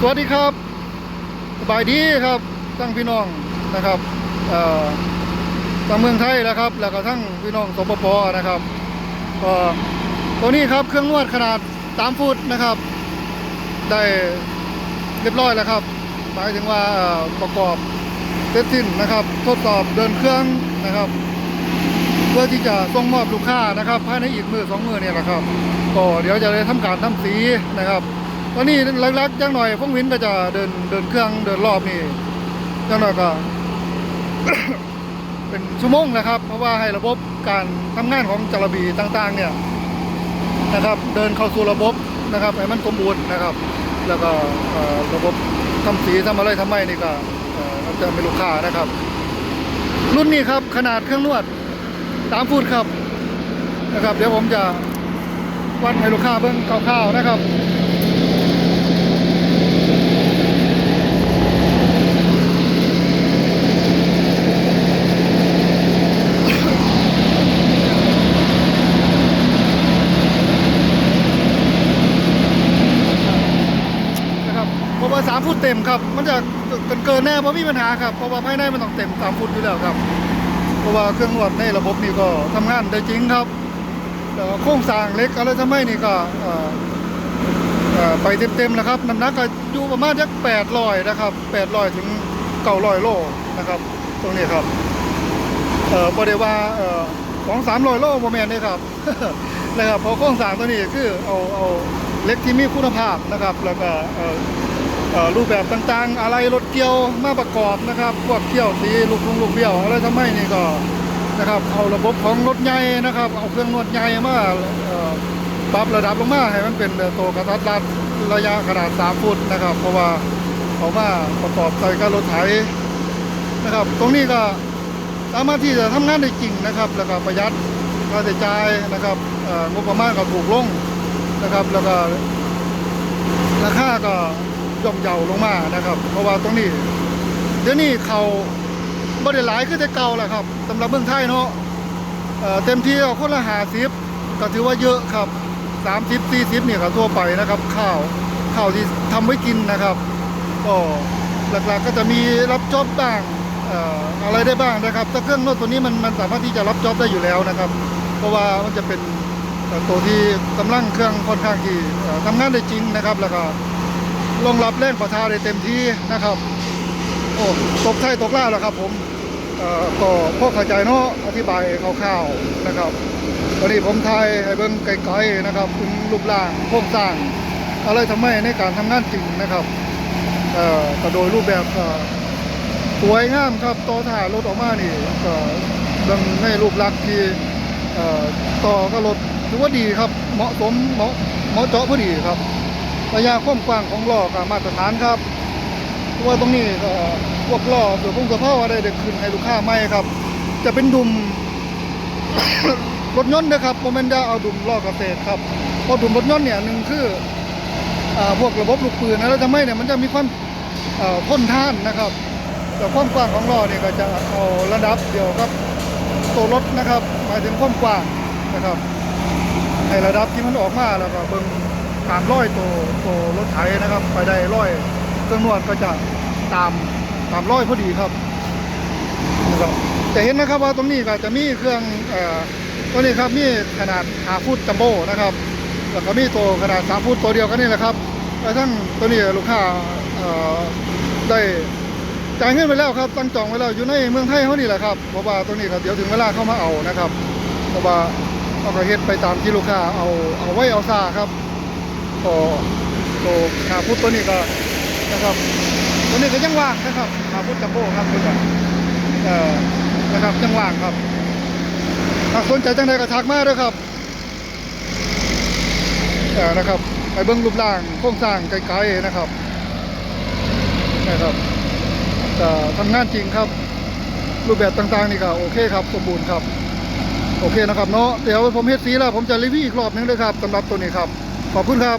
สวัสดีครับสบายดีครับทั้งพี่น้องนะครับเอ่อทั้งเมืองไทยนะครับ แล้วก็ทั้งพี่น้องสปปนะครับก็ตัวนี้ครับเครื่องนวดขนาด 3 ฟุตนะครับ ได้เรียบร้อยแล้วครับ หมายถึงว่าประกอบเสร็จสิ้นนะครับ ทดสอบเดินเครื่องนะครับ เพื่อที่จะส่งมอบลูกค้านะครับภายในอีกมือสองมือเนี่ยแหละครับก็เดี๋ยวจะได้ทำการทำสีนะครับ ตอนนี้หลักๆจังหน่อยพวกวินก็จะเดินเดินเครื่องเดินรอบนี่จังหน่อยก็ เป็นชั่วโมงนะครับ เพราะว่าให้ระบบการทำงานของจารบีต่างๆ เนี่ยนะครับ เดินเข้าสู่ระบบนะครับให้มันสมบูรณ์นะครับ แล้วก็ระบบทำสีทำอะไรทำไมนี่ก็จะเป็นลูกค้านะครับ รุ่นนี้ครับขนาดเครื่องนวดสามฟุตครับนะครับ เดี๋ยวผมจะวัดให้ลูกค้าเบิ้องคร่าวๆนะครับเพราะว่าสามฟุตเต็มครับ มันจะเกินเกินแน่เพราะมีปัญหาครับ เพราะว่าภายในมันต้องเต็มสามฟุตอยู่แล้วครับ เพราะว่าเครื่องนวดในระบบนี่ก็ทำงานได้จริงครับโครงสร้างเล็กอะไรทำไมนี่ก็ไปเต็มๆแล้วครับน้ำหนักก็อยู่ประมาณสักแปดร้อยนะครับแปดร้อยถึงเก้าร้อยโลนะครับ ตรงนี้ครับเอ่อบ่ได้ว่าเอ่อสองสามร้อยโลโมเมนต์นี่ครับนะครับเพราะโครงสร้างตัวนี้คือเอาเอาเล็กที่มีคุณภาพนะครับ แล้วก็ รูปแบบต่างๆ อะไรรถเกี่ยวมาประกอบนะครับ พวกเกี่ยวสีลูกลุงลูกเบี้ยวอะไรทำไมนี่ก็นะครับเอาระบบของรถใหญ่นะครับ เอาเครื่องนวดใหญ่มาปรับระดับลงมาให้มันเป็นตัวกระทัดรัดระยะขนาด 3 ฟุตนะครับ เพราะว่าเอามาประกอบใส่กับรถไถนะครับ ตรงนี้ก็สามารถที่จะทำงานได้จริงนะครับ แล้วก็ประหยัดค่าใช้จ่ายนะครับงบประมาณก็ถูกลงนะครับ แล้วก็ราคาก็ ย่อมเยาลงมานะครับ เพราะว่าตรงนี้ เดี๋ยวนี้เขาบ่ได้หลายคือแต่เก่าแหละครับสำหรับเมืองไทยเนาะเเต็มที่ก็คนละหาสิบก็ถือว่าเยอะครับสามสิบสี่สิบเนี่ยก็ทั่วไปนะครับ ข้าวข้าวที่ทำไว้กินนะครับก็หลักๆก็จะมีรับจ็อบบ้างอะไรได้บ้างนะครับแต่เครื่องนวดตัวนี้มันมันสามารถที่จะรับจ็อบได้อยู่แล้วนะครับ เพราะว่ามันจะเป็นตัวที่กำลังเครื่องค่อนข้างที่ทำงานได้จริงนะครับ แล้วก็ รองรับแรงประทาได้เต็มที่นะครับ โอ้ตกไทยตกล่าแล้วครับ ผมเอ่อก็พ่อเข้าใจเนาะอธิบายคร่าวๆนะครับวันนี้ผมไทยให้เบิ่งไกลๆนะครับถึงรูปร่างโครงสร้าง อะไรทำไมในการทำงานจริงนะครับเอ่อก็โดยรูปแบบสวยงามครับต่อถ่ายรถออกมานี่ก็เบิ่งในรูปลักษณ์ที่เอ่อต่อก็รถถือว่าดีครับ เหมาะสมเหมาะเหมาะเจาะพอดีครับ ระยะความกว้างของล้อก็มาตรฐานครับเพราะว่าตรงนี้ก็พวกล้อเสือพุ่งเสือเผาอะไรเด็กขึ้นให้ลูกค้าไม่ครับ จะเป็นดุมรถยนต์นะครับโมเมนต์จะเอาดุมล้อเกษตรครับเพราะดุมรถยนต์เนี่ยหนึ่งคืออ่าพวกระบบลูกปืนนะแล้วทำไมเนี่ยมันจะมีความเอ่อทนทานนะครับแต่ความกว้างของล้อเนี่ยก็จะเอาระดับเดียวกับตัวรถนะครับหมายถึงความกว้างนะครับในระดับที่มันออกมาแล้วก็เบิ่ง ตามร้อยตัวตัวรถไถนะครับ ไปได้ร้อยเครื่องนวดก็จะตามตามร้อยพอดีครับนะครับจะเห็นนะครับว่าตรงนี้ก็จะมีเครื่องเอ่อตัวนี้ครับมีขนาด5ฟุตจัมโบ้นะครับแล้วก็มีตัวขนาด3ฟุตตัวเดียวกันนี่แหละครับแล้วทั้งตัวนี้ลูกค้าเอ่อได้จ่ายเงินไปแล้วครับตั้งจองไว้แล้วอยู่ในเมืองไทยเขานี่แหละครับเพราะว่าตัวนี้ก็เดี๋ยวถึงเวลาเข้ามาเอานะครับเพราะว่าเอาก็เฮ็ดไปตามที่ลูกค้าเอาเอาไว้เอาซาครับ ก็ตัว5ฟุตตัวนี้ก็นะครับตัวนี้ก็ยังว่างนะครับ5ฟุตจัมโบ้ครับตัวนี้เอ่อนะครับจังว่างครับถ้าสนใจจังใดก็ทักมาด้วยครับเออนะครับไปเบิ้งรูปร่างโครงสร้างไกลๆนะครับนะครับจะทำงานจริงครับ รูปแบบต่างๆนี่ก็โอเคครับ สมบูรณ์ครับ โอเคนะครับเนาะเดี๋ยวผมเฮ็ดสีแล้ว ผมจะรีวิวอีกรอบนึงเลยครับสำหรับตัวนี้ครับ ขอบคุณครับ